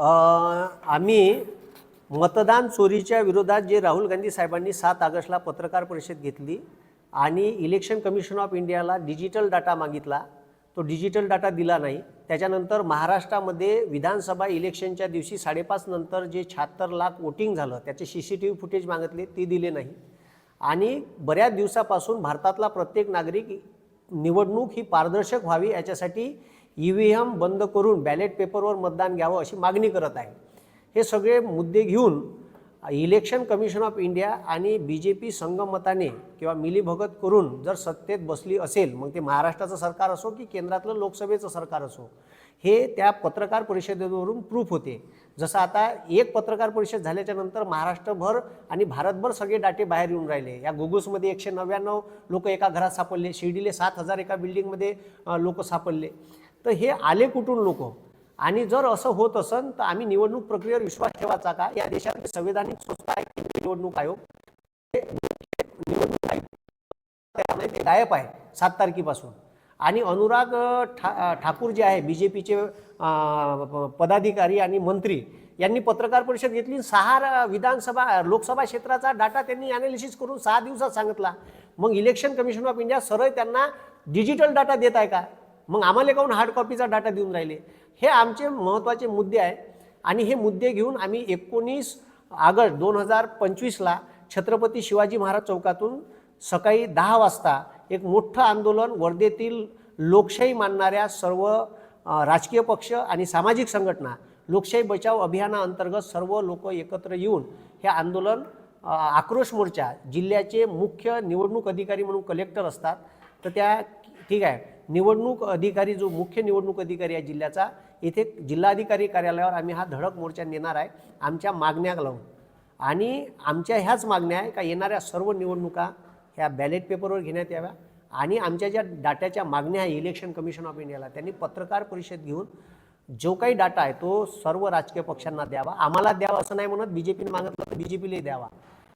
आम्ही मतदान चोरीच्या विरोधात जे राहुल गांधी साहेबांनी सात ऑगस्टला पत्रकार परिषद घेतली आणि इलेक्शन कमिशन ऑफ इंडियाला डिजिटल डाटा मागितला तो डिजिटल डाटा दिला नाही. त्याच्यानंतर महाराष्ट्रामध्ये विधानसभा इलेक्शनच्या दिवशी साडेपाच नंतर जे शहात्तर लाख वोटिंग झालं त्याचे C C T V footage मागितले ते दिले नाही. आणि बऱ्याच दिवसापासून भारतातला प्रत्येक नागरिक निवडणूक ही पारदर्शक व्हावी याच्यासाठी ई व्ही एम बंद करून बॅलेट पेपरवर मतदान घ्यावं अशी मागणी करत आहे. हे सगळे मुद्दे घेऊन इलेक्शन कमिशन ऑफ इंडिया आणि बी जे पी संगमताने किंवा मिलीभगत करून जर सत्तेत बसली असेल मग ते महाराष्ट्राचं सरकार असो की केंद्रातलं लोकसभेचं सरकार असो हे त्या पत्रकार परिषदेवरून प्रूफ होते. जसं आता एक पत्रकार परिषद झाल्याच्यानंतर महाराष्ट्रभर आणि भारतभर सगळे डाटे बाहेर येऊन राहिले. या गुगल्समध्ये एकशे नव्याण्णव लोक एका घरात सापडले शिर्डीले सात हजार एका बिल्डिंगमध्ये लोक सापडले. तर हे आले कुठून लोक? आणि जर असं होत असेल तर आम्ही निवडणूक प्रक्रियेवर विश्वास ठेवायचा का? या देशात संविधानिक संस्था आहे केंद्रीय निवडणूक आयोग. हे निवडणूक आयोग ते गायब आहे सात तारखेपासून. आणि अनुराग ठा ठाकूर जे आहे बी जे पीचे पदाधिकारी आणि मंत्री यांनी पत्रकार परिषद घेतली सहा र- विधानसभा लोकसभा क्षेत्राचा डाटा त्यांनी अनालिसिस करून सहा दिवसात सांगितला. मग इलेक्शन कमिशन ऑफ इंडिया सरळ त्यांना डिजिटल डाटा देत आहे का? मग आम्हाला काहून हार्ड कॉपीचा डाटा देऊन राहिले? हे आमचे महत्त्वाचे मुद्दे आहे. आणि हे मुद्दे घेऊन आम्ही एकोणीस ऑगस्ट दोन हजार पंचवीसला छत्रपती शिवाजी महाराज चौकातून सकाळी दहा वाजता एक मोठं आंदोलन वर्धेतील लोकशाही मानणाऱ्या सर्व राजकीय पक्ष आणि सामाजिक संघटना लोकशाही बचाव अभियानाअंतर्गत सर्व लोक एकत्र येऊन हे आंदोलन आक्रोश मोर्चा जिल्ह्याचे मुख्य निवडणूक अधिकारी म्हणून कलेक्टर असतात. तर त्या ठीक आहे. निवडणूक अधिकारी जो मुख्य निवडणूक अधिकारी आहे जिल्ह्याचा इथे जिल्हाधिकारी कार्यालयावर आम्ही हा धडक मोर्चा नेणार आहे आमच्या मागण्या लावून. आणि आमच्या ह्याच मागण्या आहे का येणाऱ्या सर्व निवडणुका ह्या बॅलेट पेपरवर घेण्यात याव्या. आणि आमच्या ज्या डाट्याच्या मागण्या आहे इलेक्शन कमिशन ऑफ इंडियाला त्यांनी पत्रकार परिषद घेऊन जो काही डाटा आहे तो सर्व राजकीय पक्षांना द्यावा. आम्हाला द्यावा असं नाही म्हणत बी जे पीने मागितलं तर बी जे पीलाही द्यावा.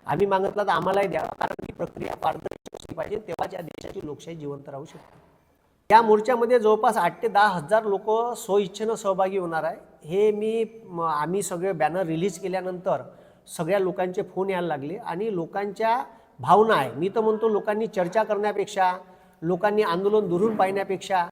आम्ही मागितलं तर आम्हालाही द्यावा कारण ही प्रक्रिया पारदर्शक असली पाहिजे तेव्हाच या देशाची लोकशाही जिवंत राहू शकते. त्या मोर्चामध्ये जवळपास आठ ते दहा हजार लोक स्वइच्छेनं सहभागी होणार आहे. हे मी म, आम्ही सगळे बॅनर रिलीज केल्यानंतर सगळ्या लोकांचे फोन यायला लागले आणि लोकांच्या भावना आहे. मी तर म्हणतो लोकांनी चर्चा करण्यापेक्षा लोकांनी आंदोलन दुरून पाहण्यापेक्षा